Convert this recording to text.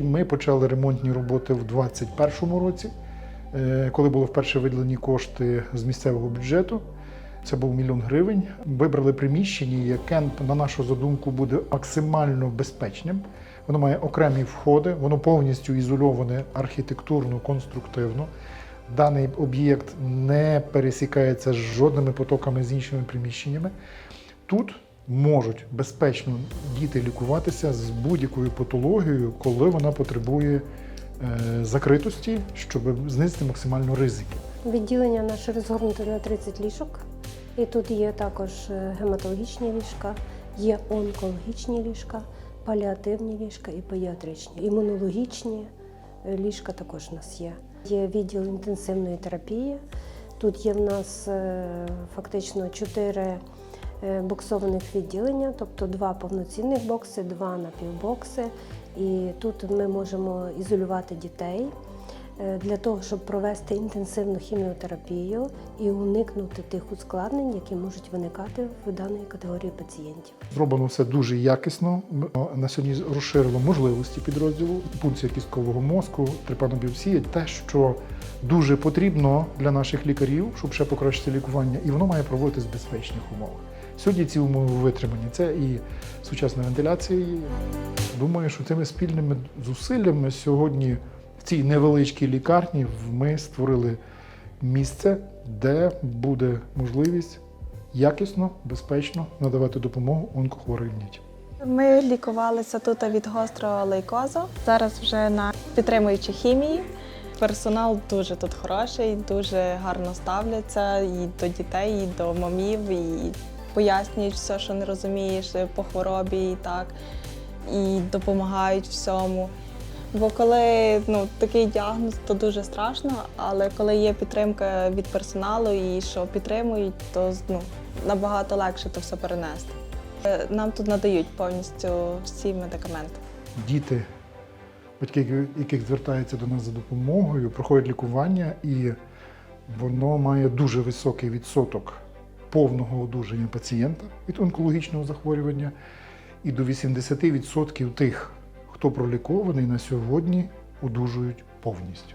Ми почали ремонтні роботи в 2021 році, е, коли були вперше виділені кошти з місцевого бюджету. Це був мільйон гривень. Вибрали приміщення, яке, на нашу задумку, буде максимально безпечним. Воно має окремі входи, воно повністю ізольоване архітектурно, конструктивно. Даний об'єкт не пересікається з жодними потоками з іншими приміщеннями. Тут можуть безпечно діти лікуватися з будь-якою патологією, коли вона потребує е, закритості, щоб знизити максимально ризики. Відділення наше розгорнуте на 30 ліжок. І тут є також е, гематологічні ліжка, є онкологічні ліжка, паліативні ліжка і педіатричні. Імунологічні е, ліжка також у нас є. Є відділ інтенсивної терапії. Тут є в нас е, фактично чотири е, боксованих відділення, тобто два повноцінних бокси, два напівбокси. І тут ми можемо ізолювати дітей для того, щоб провести інтенсивну хіміотерапію і уникнути тих ускладнень, які можуть виникати в даної категорії пацієнтів. Зроблено все дуже якісно. На сьогодні розширило можливості підрозділу, пункція кісткового мозку, трипанобіопсія, те, що дуже потрібно для наших лікарів, щоб ще покращити лікування, і воно має проводитись в безпечних умовах. Сьогодні ці умови витримані. Це і сучасна вентиляція. Думаю, що цими спільними зусиллями сьогодні цій невеличкій лікарні ми створили місце, де буде можливість якісно, безпечно надавати допомогу онкохворим дітям. Ми лікувалися тут від гострого лейкозу. Зараз вже на підтримуючій хімії. Персонал дуже тут хороший, дуже гарно ставляться і до дітей, і до мамів, і пояснюють все, що не розумієш по хворобі, і так, і допомагають всьому. Бо коли ну, такий діагноз, то дуже страшно, але коли є підтримка від персоналу і що підтримують, то ну, набагато легше то все перенести. Е, Нам тут надають повністю всі медикаменти. Діти, батьки, яких звертаються до нас за допомогою, проходять лікування, і воно має дуже високий відсоток повного одужання пацієнта від онкологічного захворювання. І до 80% тих, хто пролікований на сьогодні, одужують повністю.